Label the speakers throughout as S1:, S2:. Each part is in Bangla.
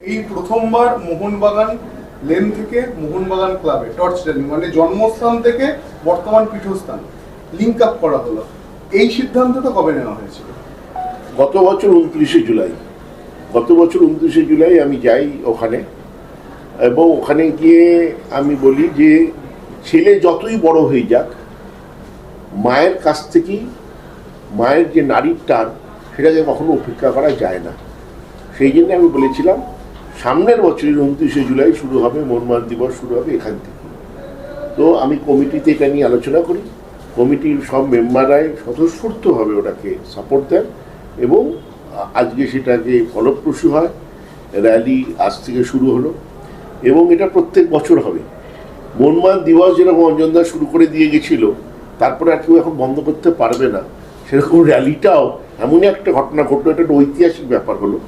S1: এই প্রথমবার মোহনবাগান লেন থেকে মোহনবাগান ক্লাবে, টর্চ র্যালি মানে জন্মস্থান থেকে বর্তমান পীঠস্থান লিঙ্ক আপ করা হলো। এই সিদ্ধান্তটা কবে নেওয়া হয়েছিল?
S2: গত বছর উনত্রিশে জুলাই। গত বছর উনত্রিশে জুলাই আমি যাই ওখানে এবং ওখানে গিয়ে আমি বলি যে, ছেলে যতই বড় হয়ে যাক, মায়ের কাছ থেকেই, মায়ের যে নারীর টান, সেটাকে কখনো উপেক্ষা করা যায় না। সেই জন্য আমি বলেছিলাম সামনের বছরের উনত্রিশে জুলাই শুরু হবে মনমান দিবস শুরু হবে এখান থেকে। তো আমি কমিটিতে এটা নিয়ে আলোচনা করি। কমিটির সব মেম্বাররাই স্বতঃস্ফূর্তভাবে ওটাকে সাপোর্ট দেন এবং আজকে সেটাকে ফলপ্রসূ হয় র্যালি আজ থেকে শুরু হলো এবং এটা প্রত্যেক বছর হবে। মনমান দিবস যেরকম অঞ্জনদা শুরু করে দিয়ে গেছিল, তারপরে আর কেউ এখন বন্ধ করতে পারবে না। সেরকম র্যালিটাও এমনই একটা ঘটনা ঘটলো, এটা একটা ঐতিহাসিক ব্যাপার হলো।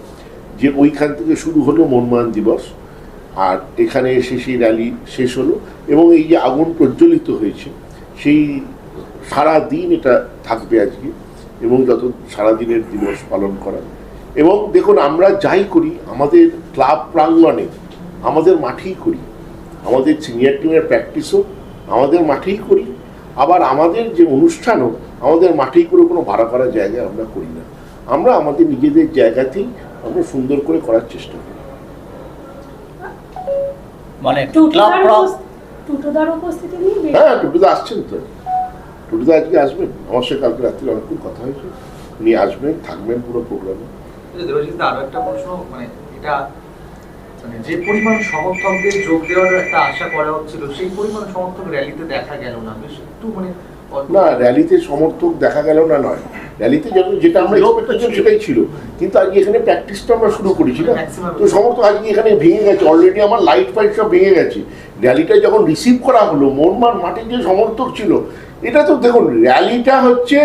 S2: যে ওইখান থেকে শুরু হলো মনমান দিবস, আর এখানে এসে সেই র্যালি শেষ হলো, এবং এই যে আগুন প্রজ্বলিত হয়েছে, সেই সারা দিন এটা থাকবে আজকে, এবং যত সারাদিনের দিবস পালন করা। এবং দেখুন, আমরা যাই করি, আমাদের ক্লাব প্রাঙ্গণে, আমাদের মাঠেই করি। আমাদের সিনিয়র টিমের প্র্যাকটিসও আমাদের মাঠেই করি। আবার আমাদের যে অনুষ্ঠানও আমাদের মাঠেই করে কোনো ভাড়া করা জায়গায় আমরা করি না। আমরা আমাদের নিজেদের জায়গাতেই আমরা সুন্দর করে করার চেষ্টা করি।
S3: মানে ক্লাব
S4: টুটুদার
S3: প্রাং
S4: উপস্থ- টুটুদার উপস্থিতি নিয়ে
S2: হ্যাঁ টুটুদা আসছেন তো। টুটুদা আজকে আসবেন? আমার কালকে রাত্রে অনেকক্ষণ কথা হয়েছে। উনি আসবেন থাকবেন পুরো প্রোগ্রামে
S5: দেবাশিস আরও একটা প্রশ্ন মানে এটা মানে যে পরিমাণ সমর্থকদের যোগ দেওয়ার একটা আশা করা হচ্ছিল সেই পরিমাণ সমর্থক র্যালিতে দেখা গেল না। বেশ একটু মানে
S2: না র্যালিতে সমর্থক দেখা গেল না নয়। র্যালিতে যত যেটা আমরা এক্সপেক্ট করছিলাম সেটাই ছিল। কিন্তু আজকে এখানে প্র্যাকটিসটা আমরা শুরু করেছি না? তো সমর্থক আজকে এখানে ভেঙে গেছে। অলরেডি আমার লাইট ফাইট সব ভেঙে গেছে। র্যালিটা যখন রিসিভ করা হলো মোরমার মাঠে যে সমর্থক ছিল এটা তো দেখুন র্যালিটা হচ্ছে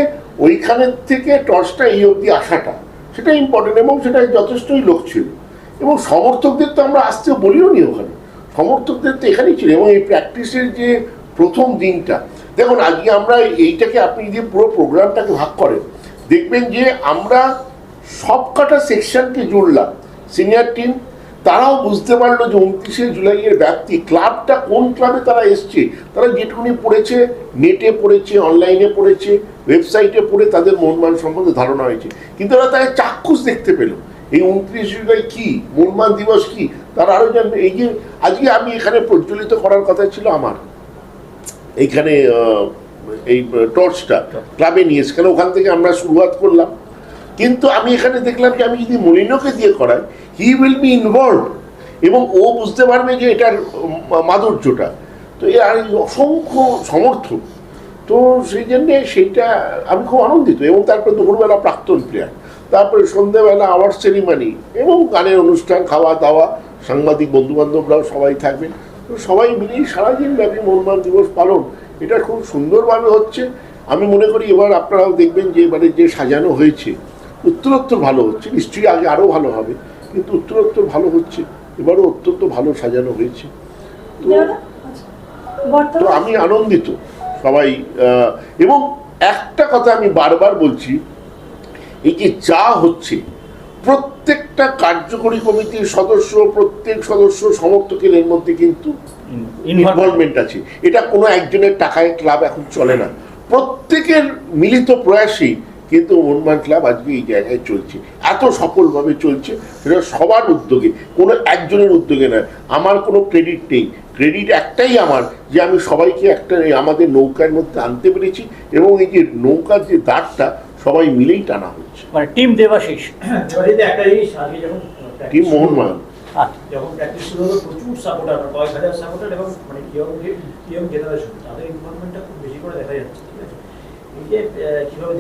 S2: ওইখানের থেকে টর্চটা এই অবধি আসাটা। সেটা ইম্পর্টেন্ট এবং সেটা যথেষ্টই লোক ছিল। এবং সমর্থকদের তো আমরা আসতে বলিও নি ওখানে। সমর্থকদের তো এখানেই ছিল এবং এই প্র্যাকটিসের যে প্রথম দিনটা দেখুন, আজকে আমরা এইটাকে আপনি যে পুরো প্রোগ্রামটাকে ভাগ করেন, দেখবেন যে আমরা সব কটা সেকশনকে জুড়লাম, সিনিয়র টিম, তারাও বুঝতে পারল যে উনত্রিশে জুলাইয়ের ব্যাপ্তি, ক্লাবটা কোন ক্লাবে তারা এসছে, তারা যেটুকুনি পড়েছে, নেটে পড়েছে, অনলাইনে পড়েছে, ওয়েবসাইটে পড়ে তাদের মনমান সম্বন্ধে ধারণা হয়েছে। কিন্তু তারা তাকে চাক্ষুষ দেখতে পেল। এই উনত্রিশ জুলাই কি? মনমান দিবস কি? তারা আরও জানবে। এই যে আজকে আমি এখানে প্রজ্বলিত করার কথা ছিল আমার। এইখানে এই টর্চটা ক্লাবে নিয়ে এসে, কেন ওখান থেকে আমরা শুরুয়াত করলাম। কিন্তু আমি এখানে দেখলাম যে, আমি যদি মলিনোকে দিয়ে করাই হি উইল বি ইনভলভ এবং ও বুঝতে পারবে যে, এটার মাধুর্যটা। তো এ আর অসংখ্য সমর্থক। তো সেই জন্যে সেইটা আমি খুব আনন্দিত। এবং তারপরে দুপুরবেলা প্রাক্তন প্লেয়ার তারপরে সন্ধ্যেবেলা আওয়ার সেরিমানি এবং গানের অনুষ্ঠান খাওয়া দাওয়া সাংবাদিক, বন্ধুবান্ধবরাও সবাই থাকবেন। তো সবাই মিলেই সারাদিন ব্যাপী মনমান দিবস পালন। এটা খুব সুন্দরভাবে হচ্ছে। আমি মনে করি এবার আপনারাও দেখবেন যে এবারে যে সাজানো হয়েছে উত্তরোত্তর ভালো হচ্ছে। নিশ্চয়ই আগে আরও ভালো হবে কিন্তু উত্তরোত্তর ভালো হচ্ছে। এবারও অত্যন্ত ভালো সাজানো হয়েছে। তো
S4: আচ্ছা।
S2: তো আমি আনন্দিত সবাই এবং একটা কথা আমি বারবার বলছি এই যে যা হচ্ছে প্রত্যেকটা কার্যকরী কমিটির সদস্য প্রত্যেক সদস্য সমর্থকের এর মধ্যে কিন্তু ইনভলভমেন্ট আছে। এটা কোনো একজনের টাকায় ক্লাব এখন চলে না। প্রত্যেকের মিলিত প্রয়াসেই কিন্তু মনমান ক্লাব আজকে এই জায়গায় চলছে। এত সফলভাবে চলছে সেটা সবার উদ্যোগে কোনো একজনের উদ্যোগে নয়। আমার কোনো ক্রেডিট নেই। ক্রেডিট একটাই আমার যে আমি সবাইকে একটা আমাদের নৌকার মধ্যে আনতে পেরেছি এবং এই যে নৌকার যে দাঁড়টা সবাই মিলেই টানা হচ্ছে।
S3: মানে টিম দেবাশিস
S6: একটা জিনিস আজকে যখন
S2: টিম
S6: প্র্যাকটিস শুরু হলো প্রচুর সাপোর্টার কয়েক হাজার সাপোর্টার এবং মানে ইয়ং ইয়ং জেনারেশন তাদের ইনভলভমেন্টটা খুব বেশি করে দেখা যাচ্ছে ঠিক আছে? মানে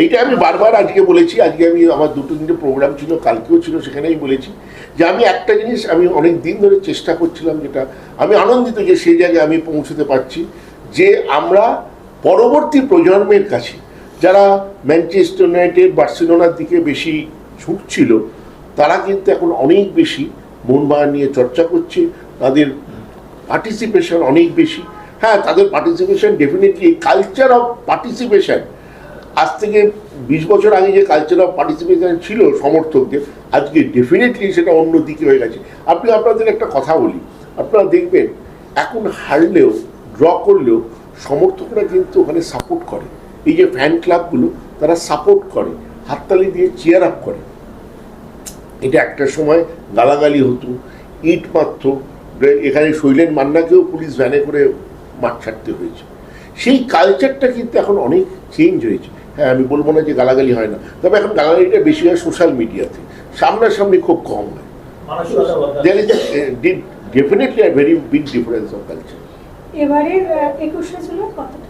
S2: এইটা আমি বারবার আজকে বলেছি আজকে আমি আমার দুটো তিনটে প্রোগ্রাম ছিল কালকেও ছিল সেখানেই বলেছি যে আমি একটা জিনিস আমি অনেক দিন ধরে চেষ্টা করছিলাম যেটা আমি আনন্দিত যে সেই জায়গায় আমি পৌঁছতে পারছি যে আমরা পরবর্তী প্রজন্মের কাছে যারা ম্যানচেস্টার ইউনাইটেড বার্সেলোনার দিকে বেশি ঝুঁকছিল তারা কিন্তু এখন অনেক বেশি মনবাগান নিয়ে চর্চা করছে। তাদের পার্টিসিপেশন অনেক বেশি। হ্যাঁ তাদের participation definitely culture of participation আজ থেকে বিশ বছর আগে যে কালচার অফ পার্টিসিপেশন ছিল সমর্থকদের, আজকে ডেফিনেটলি সেটা অন্য দিকে হয়ে গেছে। আপনি আপনাদের একটা কথা বলি। আপনারা দেখবেন, এখন হারলেও ড্র করলেও সমর্থকরা কিন্তু ওখানে সাপোর্ট করে। এই যে ফ্যান ক্লাবগুলো তারা সাপোর্ট করে, হাততালি দিয়ে চেয়ার আপ করে। এটা একটা সময় গালাগালি হতো, ইট মারত এখানে শৈলেন মান্নাকেও পুলিশ ভ্যানে করে মাঠ ছাড়তে হয়েছে। সেই কালচারটা কিন্তু এখন অনেক চেঞ্জ হয়েছে। হ্যাঁ আমি বলব না যে গালাগালি হয় না, তবে এখন গালাগালিটা বেশি হয় সোশ্যাল মিডিয়াতে সামনাসামনি খুব কম হয়। Definitely a very big difference of culture
S4: এবারের একুশে জুলাই কতটা?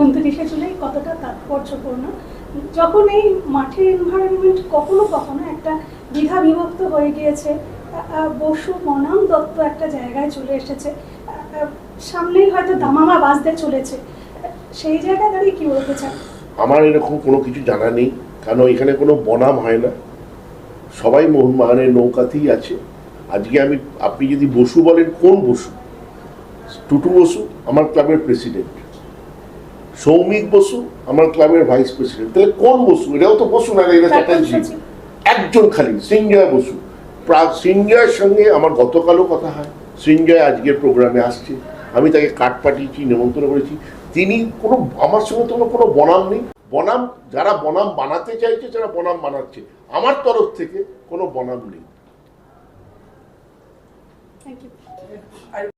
S2: উনত্রিশে।
S4: জুলাই কতটা তাৎপর্যপূর্ণ? যখন এই মাঠের এনভায়রনমেন্ট কখনো কখনো একটা দ্বিধা বিভক্ত হয়ে গিয়েছে বসু মনাম দত্ত একটা জায়গায় চলে এসেছে। সামনেই হয়তো দামামা বাজতে চলেছে। সেই জায়গায় দাঁড়িয়ে কি বলতে চান?
S2: আমার এরকম কোনো কিছু জানা নেই কারণ এখানে কোনো বনাম হয় না? সবাই মোহনবাগানের নৌকাতেই আছে। আজকে আমি আপনি যদি বসু বলেন কোন বসু? টুটু বসু আমার ক্লাবের প্রেসিডেন্ট। সৌমিক বসু আমার ক্লাবের ভাইস প্রেসিডেন্ট তাহলে কোন বসু? এটাও তো বসু না এটা চ্যাটার্জি। একজন খালি সিঞ্জয় বসু। সিঞ্জয়ের সঙ্গে আমার গতকালও কথা হয়। সিঞ্জয় আজকের প্রোগ্রামে আসছে। আমি তাকে কার্ড পাঠিয়েছি নিমন্ত্রণ করেছি। তিনি কোনো আমার সঙ্গে তো কোনো কোনো বনাম নেই। বনাম যারা বনাম বানাতে চাইছে যারা বনাম বানাচ্ছে। আমার তরফ থেকে কোনো বনাম নেই।
S4: Thank you